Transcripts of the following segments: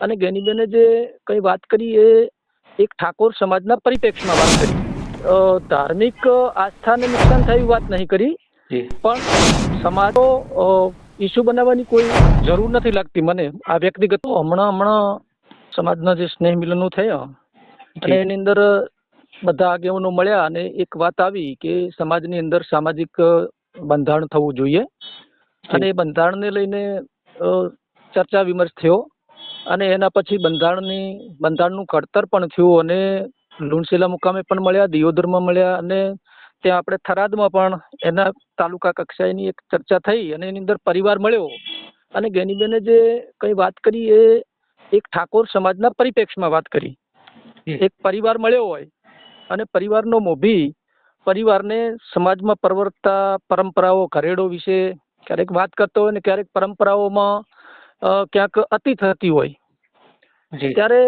અને ગેનીબેને જે કંઈ વાત કરી એ એક ઠાકોર સમાજના પરિપ્રેક્ષમાં વાત કરી. ધાર્મિક આસ્થાને નુકસાન થાય વાત નહીં કરી પણ સમાજો ઇસ્યુ બનાવવાની કોઈ જરૂર નથી લાગતી મને. આ વ્યક્તિગત હમણાં હમણાં સમાજના જે સ્નેહ મિલનો થયા અને એની અંદર બધા આગેવાનો મળ્યા અને એક વાત આવી કે સમાજની અંદર સામાજિક બંધારણ થવું જોઈએ. અને એ બંધારણને લઈને ચર્ચા વિમર્શ થયો. અને એના પછી બંધારણની બંધારણનું ઘડતર પણ થયું અને લુણશીલા મુકામે પણ મળ્યા દિયોદરમાં મળ્યા અને ત્યાં આપણે થરાદમાં પણ એના તાલુકા કક્ષાએની એક ચર્ચા થઈ અને એની અંદર પરિવાર મળ્યો. અને ગેનીબેને જે કંઈ વાત કરી એ એક ઠાકોર સમાજના પરિપ્રેક્ષમાં વાત કરી. એક પરિવાર મળ્યો હોય અને પરિવારનો મોભી પરિવારને સમાજમાં પરવર્તતા પરંપરાઓ ઘરેડો વિશે ક્યારેક વાત કરતો હોય ને ક્યારેક પરંપરાઓમાં ક્યાંક અતિ થતી હોય. જી. ત્યારે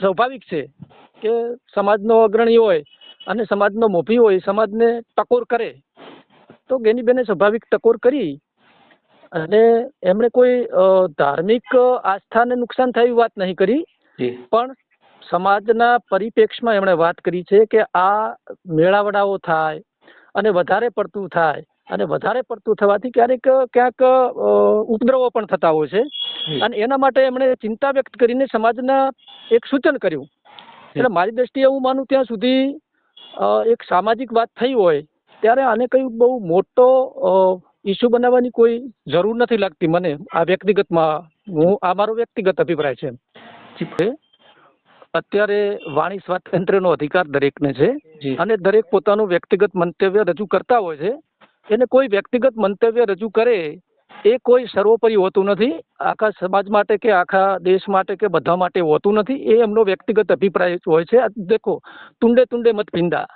સ્વાભાવિક છે કે સમાજનો અગ્રણી હોય અને સમાજનો મોભી હોય સમાજને ટકોર કરે તો ગેનીબેને સ્વાભાવિક ટકોર કરી અને એમણે કોઈ ધાર્મિક આસ્થાને નુકસાન થાય વાત નહીં કરી. પણ સમાજના પરિપ્રેક્ષમાં એમણે વાત કરી છે કે આ મેળાવડાઓ થાય અને વધારે પડતું થાય અને વધારે પડતું થવાથી ક્યારેક ક્યાંક ઉપદ્રવો પણ થતા હોય છે. અને એના માટે એમણે ચિંતા વ્યક્ત કરીને સમાજના એક સૂચન કર્યું. એટલે મારી દ્રષ્ટિએ હું માનું ત્યાં સુધી એક સામાજિક વાત થઈ હોય ત્યારે આને કઈ બહુ મોટો ઇસ્યુ બનાવવાની કોઈ જરૂર નથી લાગતી મને. આ વ્યક્તિગતમાં હું આ મારો વ્યક્તિગત અભિપ્રાય છે. અત્યારે વાણી સ્વાતંત્ર્યનો અધિકાર દરેકને છે અને દરેક પોતાનું વ્યક્તિગત મંતવ્ય રજૂ કરતા હોય છે. એને કોઈ વ્યક્તિગત મંતવ્ય રજૂ કરે એ કોઈ સર્વોપરી હોતું નથી. આખા સમાજ માટે કે આખા દેશ માટે કે બધા માટે હોતું નથી. એ એમનો વ્યક્તિગત અભિપ્રાય હોય છે. દેખો તુંડે તુંડે મત ભીંડા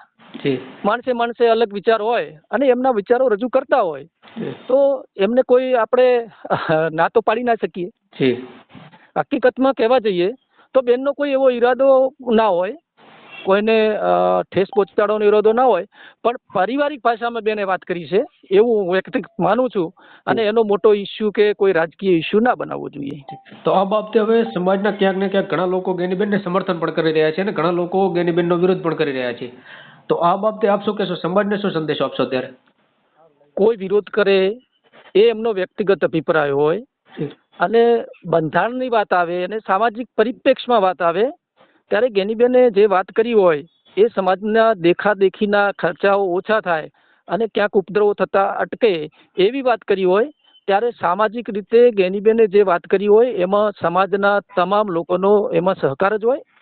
માણસે માણસે અલગ વિચાર હોય અને એમના વિચારો રજૂ કરતા હોય. તો એમને કોઈ આપણે ના તો પાડી ના શકીએ. હકીકતમાં કહેવા જઈએ તો બેનનો કોઈ એવો ઈરાદો ના હોય. કોઈને ઠેસ પહોંચાડવાનો ઈરાદો ના હોય પણ પારિવારિક ભાષામાં બેને વાત કરી છે એવું હું વ્યક્તિગત માનું છું. અને એનો મોટો ઇસ્યુ કે કોઈ રાજકીય ઇસ્યુ ના બનાવવો જોઈએ. તો આ બાબતે હવે સમાજના ક્યાંક ને ક્યાંક ઘણા લોકો ગેનીબેનને સમર્થન પણ કરી રહ્યા છે અને ઘણા લોકો ગેનીબેનનો વિરોધ પણ કરી રહ્યા છે. તો આ બાબતે આપ શું કહેશો? સમાજને શું સંદેશો આપશો ત્યારે કોઈ વિરોધ કરે એ એમનો વ્યક્તિગત અભિપ્રાય હોય. અને બંધારણની વાત આવે અને સામાજિક પરિપ્રેક્ષમાં વાત આવે ત્યારે ગેનીબેને જે વાત કરી હોય, એ સમાજના દેખાદેખીના ખર્ચાઓ ઓછા થાય અને ક્યાંક ઉપદ્રવો થતા અટકે એવી વાત કરી હોય, ત્યારે સામાજિક રીતે ગેનીબેને જે વાત કરી હોય, એમાં સમાજના તમામ લોકોનો એમાં સહકાર જ હોય.